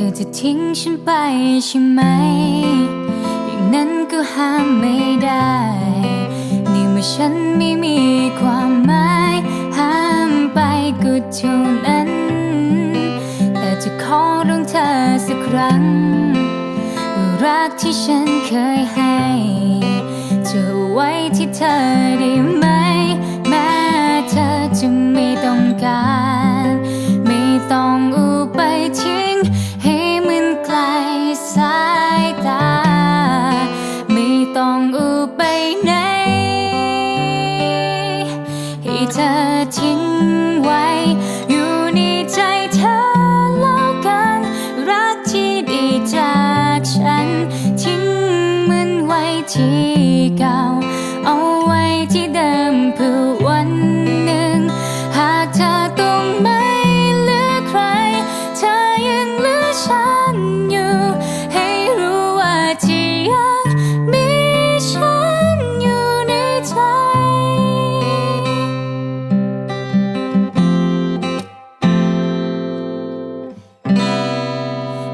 ธอจะทิ้งฉันไปใช่ไหม อย่างนั้นก็ห้ามไม่ได้ นี่เมื่อฉันไม่มีความหมาย ห้ามไปก็เท่านั้น แต่จะขอร้องเธอสักครั้งว่ารักที่ฉันเคยให้จะเอไว้ที่เธอได้ไหม แม้เธอจะไม่ต้องการ ไม่ต้อง ไปไหน ให้เธอทิ้งไว้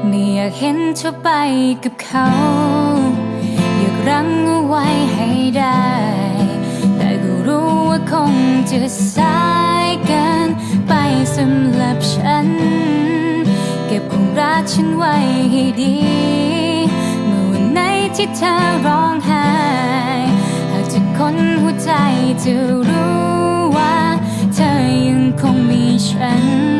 ไม่อยากเห็นเธอไปกับเขา อยากรั้งเอาไว้ให้ได้ แต่ก็รู้ว่าคงจะสายเกินไปสำหรับฉัน เก็บความรักฉันไว้ให้ดี เมื่อวันไหนที่เธอร้องไห้หากจะคนหัวใจจะรู้ว่า เธอยังคงมีฉัน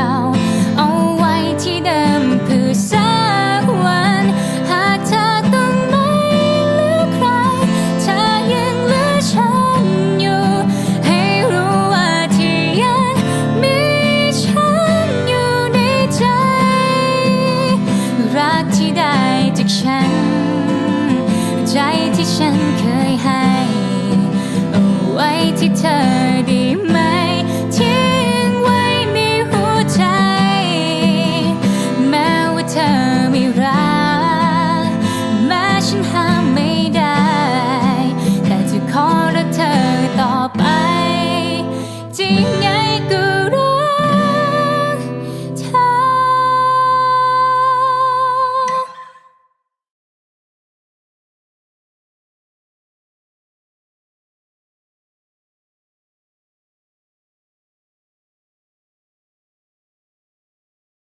ก่า เอาไว้ที่เดิมเพื่อสักวัน หากเธอต้องไม่เหลือใคร เธอยังเหลือฉันอยู่ ให้รู้ว่าที่ยังมีฉันอยู่ในใจ รักที่ได้จากฉัน ใจที่ฉันเคยให้ เอาไว้ที่เธอดี